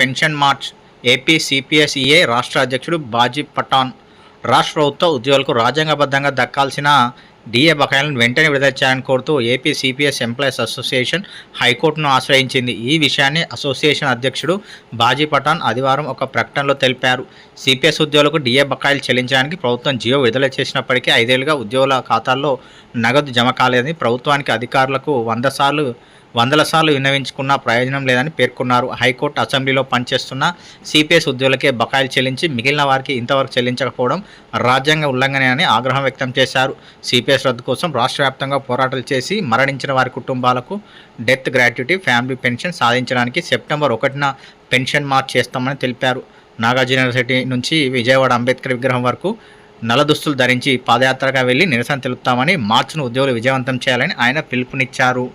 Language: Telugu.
పెన్షన్ మార్చ్ ఏపీ సిపిఎస్ఈఏ రాష్ట్ర అధ్యక్షుడు బాజీ పఠాన్. రాష్ట్ర ప్రభుత్వ ఉద్యోగులకు రాజ్యాంగబద్ధంగా దక్కాల్సిన డిఏ బకాయిలను వెంటనే విడుదల చేయాలని కోరుతూ ఏపీ సిపిఎస్ ఎంప్లాయీస్ అసోసియేషన్ హైకోర్టును ఆశ్రయించింది. ఈ విషయాన్ని అసోసియేషన్ అధ్యక్షుడు బాజీ పఠాన్ ఆదివారం ఒక ప్రకటనలో తెలిపారు. సిపిఎస్ ఉద్యోగులకు డిఏ బకాయిలు చెల్లించడానికి ప్రభుత్వం జియో విడుదల చేసినప్పటికీ ఐదేళ్ళుగా ఉద్యోగుల ఖాతాల్లో నగదు జమ కాలేదని ప్రభుత్వానికి అధికారులకు వంద సార్లు వందల సార్లు వినవించుకున్న ప్రయోజనం లేదని పేర్కొన్నారు. హైకోర్టు అసెంబ్లీలో పనిచేస్తున్న సిపిఎస్ ఉద్యోగులకే బకాయిలు చెల్లించి మిగిలిన వారికి ఇంతవరకు చెల్లించకపోవడం రాజ్యాంగ ఉల్లంఘనే అని ఆగ్రహం వ్యక్తం చేశారు. సిపిఎస్ రద్దు కోసం రాష్ట్ర వ్యాప్తంగా పోరాటాలు చేసి మరణించిన వారి కుటుంబాలకు డెత్ గ్రాట్యుటీ ఫ్యామిలీ పెన్షన్ సాధించడానికి సెప్టెంబర్ ఒకటిన పెన్షన్ మార్చ్ చేస్తామని తెలిపారు. నాగార్జున యూనివర్సిటీ నుంచి విజయవాడ అంబేద్కర్ విగ్రహం వరకు నల్ల దుస్తులు ధరించి పాదయాత్రగా వెళ్ళి నిరసన తెలుపుతామని మార్చ్ను ఉద్యోగులు విజయవంతం చేయాలని ఆయన పిలుపునిచ్చారు.